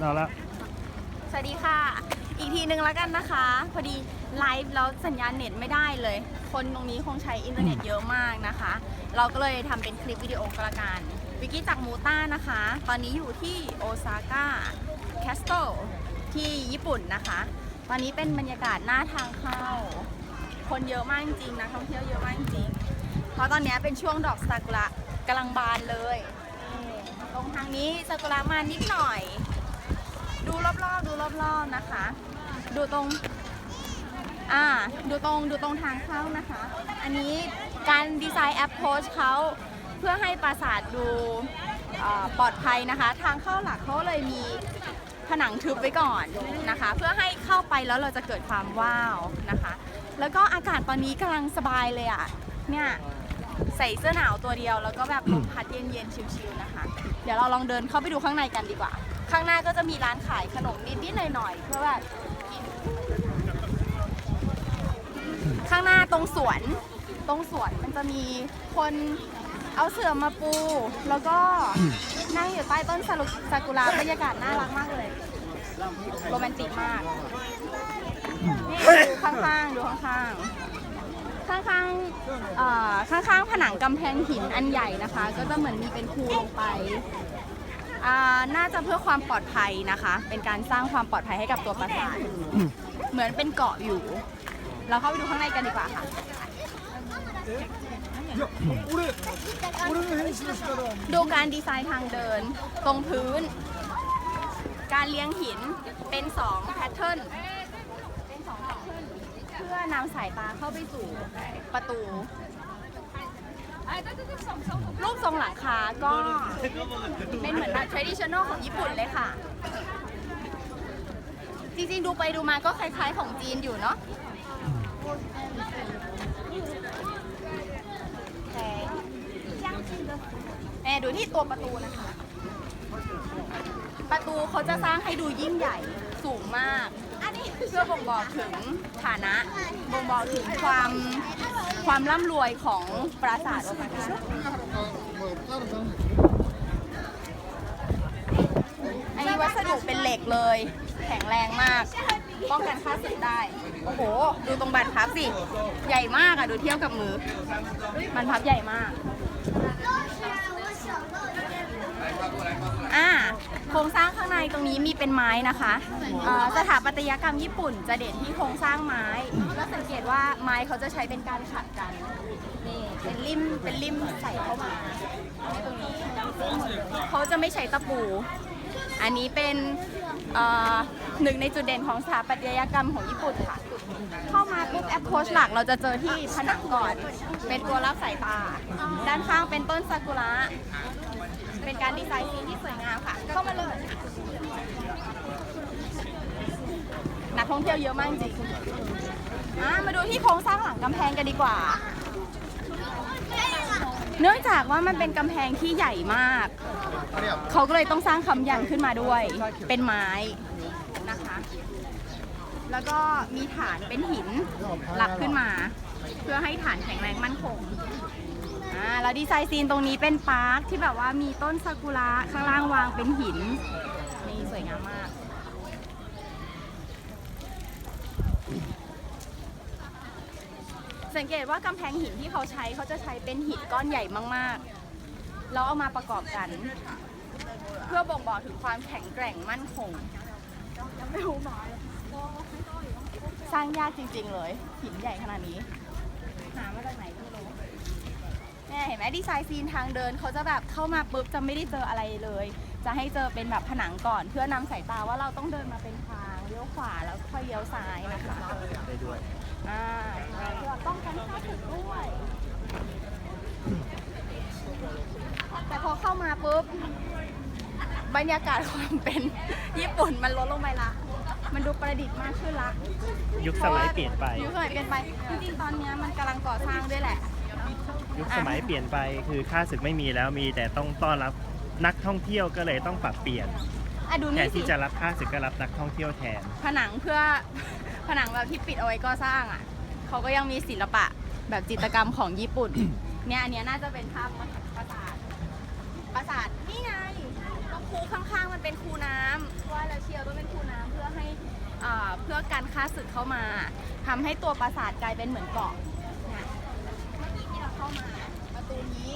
เอาละสวัสดีค่ะ อีกทีหนึ่งแล้วกันนะคะ พอดีไลฟ์แล้วสัญญาณเน็ตไม่ได้เลย คนตรงนี้คงใช้อินเทอร์เน็ตเยอะมากนะคะ เราก็เลยทำเป็นคลิปวิดีโอก็แล้วกันวิกกี้จากมูต้านะคะ ตอนนี้อยู่ที่โอซาก้าแคสโตที่ญี่ปุ่นนะคะ ตอนนี้เป็นบรรยากาศหน้าทางเข้า คนเยอะมากจริงๆนะท่องเที่ยวเยอะมากจริงเพราะตอนนี้เป็นช่วงดอกซากุระกำลังบานเลย ตรงทางนี้ซากุระมานิดหน่อย ดูรอบๆ ดูรอบๆนะคะ ดูตรง อ่า ดูตรงดูตรงทางเข้านะคะ อันนี้การดีไซน์แอปโพสเขาเพื่อให้ปราสาทดูปลอดภัยนะคะ ทางเข้าหลักเขาเลยมีผนังทึบไว้ก่อนนะคะ เพื่อให้เข้าไปแล้วเราจะเกิดความว้าวนะคะ แล้วก็อากาศตอนนี้กำลังสบายเลยอะ่ะเนี่ยใส่เสื้อหนาวตัวเดียวแล้วก็แบบลมพัดเย็นๆชิลๆนะคะ เดี๋ยวเราลองเดินเข้าไปดูข้างในกันดีกว่า ข้างหน้าก็จะมีร้านขายขนมนิดๆหน่อยๆเพื่อแบบกิน ข้างหน้าตรงสวน ตรงสวนมันจะมีคนเอาเสื่อมาปู แล้วก็นั่งอยู่ใต้ต้นซากุระบรรยากาศน่ารักมากเลย โรแมนติกมากนี่ดูข้างๆดูข้างๆ ข้างๆเอ่อข้างๆผนังกำแพงหินอันใหญ่นะคะ ก็จะเหมือนมีเป็นคูลงไป อ่าน่าจะเพื่อความปลอดภัยนะคะ เป็นการสร้างความปลอดภัยให้กับตัวปราสาทเหมือนเป็นเกาะอยู่ เราเข้าไปดูข้างในกันดีกว่าค่ะ ดูการดีไซน์ทางเดิน ตรงพื้น การเลี้ยงหินเป็น2แพทเทิร์นเป็น2แพทเทิร์นเพื่อนำสายตาเข้าไปสู่ประตู รูปทรงหลังคาก็เป็นเหมือนแบบ traditional ของญี่ปุ่นเลยค่ะ จริงๆ ดูไปดูมาก็คล้ายๆของจีนอยู่เนาะแต่แอบดูที่ตัวประตูนะคะ ประตูเขาจะสร้างให้ดูยิ่งใหญ่สูงมากเพื่อบ่งบอกถึงฐานะบ่งบอกถึงความความร่ำรวยของปราสาทโอซาก้า อันนี้วัสดุเป็นเหล็กเลย แข็งแรงมาก ป้องกันค่าศึกได้ โอ้โห ดูตรงบานพับสิ ใหญ่มากอะดูเทียบกับมือบานพับใหญ่มาก อ่า โครงสร้าง ตรงนี้มีเป็นไม้นะคะเอ่อสถาปัตยกรรมญี่ปุ่นจะเด่นที่โครงสร้างไม้ก็สังเกตว่าไม้เขาจะใช้เป็นการขัดกัน นี่เป็นริมเป็นริมใส่เข้ามาตรงนี้เขาจะไม่ใช้ตะปู อันนี้เป็นเอ่อหนึ่งในจุดเด่นของสถาปัตยกรรมของญี่ปุ่นค่ะ เข้ามาปุ๊บแอปโคชหลักเราจะเจอที่ผนังก่อน เป็นตัวรับสายตา ด้านข้างเป็นต้นซากุระ เป็นการดีไซน์ซีนที่สวยงามค่ะ เข้ามาเลย นักท่องเที่ยวเยอะมากจริงอะมาดูที่โครงสร้างหลังกำแพงกันดีกว่า เนื่องจากว่ามันเป็นกำแพงที่ใหญ่มาก เขาก็เลยต้องสร้างคำยันขึ้นมาด้วย เป็นไม้นะคะ แล้วก็มีฐานเป็นหินหลักขึ้นมา เพื่อให้ฐานแข็งแรงมั่นคง อ่าแล้วดีไซน์ซีนตรงนี้เป็นปาร์คที่แบบว่ามีต้นซากุระข้างล่างวางเป็นหิน นี่สวยงามมาก สังเกตว่ากำแพงหินที่เขาใช้เขาจะใช้เป็นหินก้อนใหญ่มากๆ แล้วเอามาประกอบกัน เพื่อบ่งบอกถึงความแข็งแกร่งมั่นคงสร้างยากจริงๆเลย หินใหญ่ขนาดนี้ หามาจากไหนก็ไม่รู้ เนี่ยเห็นไหมดีไซน์ซีนทางเดินเขาจะแบบเข้ามาปุ๊บจะไม่ได้เจออะไรเลย จะให้เจอเป็นแบบผนังก่อน เพื่อนำสายตาว่าเราต้องเดินมาเป็นทางเลี้ยวขวาแล้วค่อยเลี้ยวซ้ายนะคะได้ด้วยอ่าเพื่อป้องกันค่าศึกด้วย แต่พอเข้ามาปุ๊บบรรยากาศความเป็นญี่ปุ่นมันลดลงไปละ มันดูประดิษฐ์มากขึ้นละ ยุคสมัยเปลี่ยนไป ยุคสมัยเปลี่ยนไป จริงๆ ตอนเนี้ยมันกำลังก่อสร้างด้วยแหละ ยุคสมัยเปลี่ยนไปคือค่าศึกไม่มีแล้วมีแต่ต้องต้อนรับนักท่องเที่ยวก็เลยต้องปรับเปลี่ยนอะดูแทนี่นสิที่จะรับค่าศึกก็รับนักท่องเที่ยวแทน ผนังเพื่อ ผนังแบบที่ปิดเอาไว้ก็สร้างอะเขาก็ยังมีศิลปะแบบจิตรกรรมของญี่ปุ่น เนี่ยอันเนี้ยน่าจะเป็นภาพปราสาทปราสาทนี่ไงแล้วคูข้างๆมันเป็นคูน้ำว่าอะไรอ่าเพื่อการฆ่าศึกเข้ามาทำให้ตัวปราสาทกลายเป็นเหมือนเกาะเนี่ยเมื่อกี้ที่เราเข้ามาประตูนี้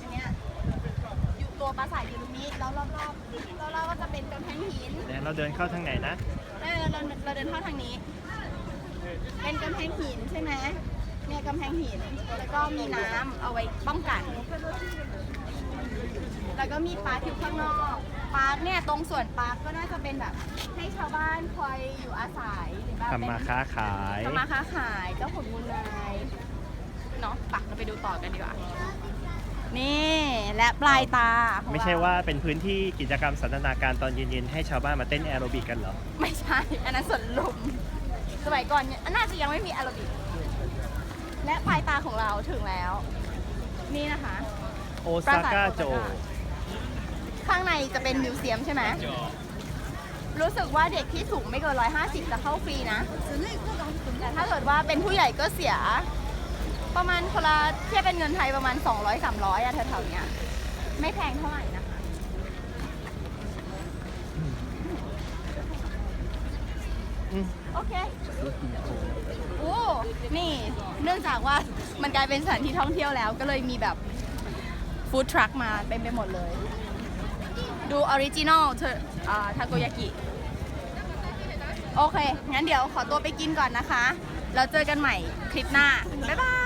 อันเนี้ยอยู่ตัว ปราสาทอยู่ตรงนี้แล้วรอบๆรอบๆก็จะเป็นกำแพงหินเดี๋ยวเราเดินเข้าทางไหนนะเราเราเราเดินเข้าทางนี้ เป็นกำแพงหินใช่ไหมเนี่ยกำแพงหินแล้วก็มีน้ำเอาไว้ป้องกัน แล้วก็มีปาร์คอยู่ข้างนอกปาร์คเนี่ยตรงส่วนปาร์คก็น่าจะเป็นแบบ ให้ชาวบ้านคอยอยู่อาศัยหรือแบบทำมาค้าขายทำมาค้าขายเจ้าขุนมูลนายเนาะปักเราไปดูต่อกันดีกว่า นี่ และปลายตาของเรไม่ใช่ว่าเป็นพื้นที่กิจกรรมสันทนาการตอนเย็นๆให้ชาวบ้านมาเต้นแอโรบิกกันเหรอ ไม่ใช่ อันนั้นสวนลุม สมัยก่อนเนี่ยน่าจะยังไม่มีแอโรบิก และปลายตาของเราถึงแล้ว นี่นะคะ โอซาก้าโจ ข้างในจะเป็นมิวเซียมใช่ไหม รู้สึกว่าเด็กที่สูงไม่เกิน 150 จะเข้าฟรีนะ แต่ถ้าเกิดว่าเป็นผู้ใหญ่ก็เสีย ประมาณคนละเทียบเป็นเงินไทยประมาณ 200-300อะแถวๆเนี้ยไม่แพงเท่าไหร่นะคะ อืมโอเค โอ้ นี่ เนื่องจากว่ามันกลายเป็นสถานที่ท่องเที่ยวแล้ว ก็เลยมีแบบฟู้ดทรัคมาเต็มไปหมดเลย ดูออริจินอลเธอทาโกยากิ โอเค งั้นเดี๋ยวขอตัวไปกินก่อนนะคะ แล้วเจอกันใหม่คลิปหน้า บ๊ายบาย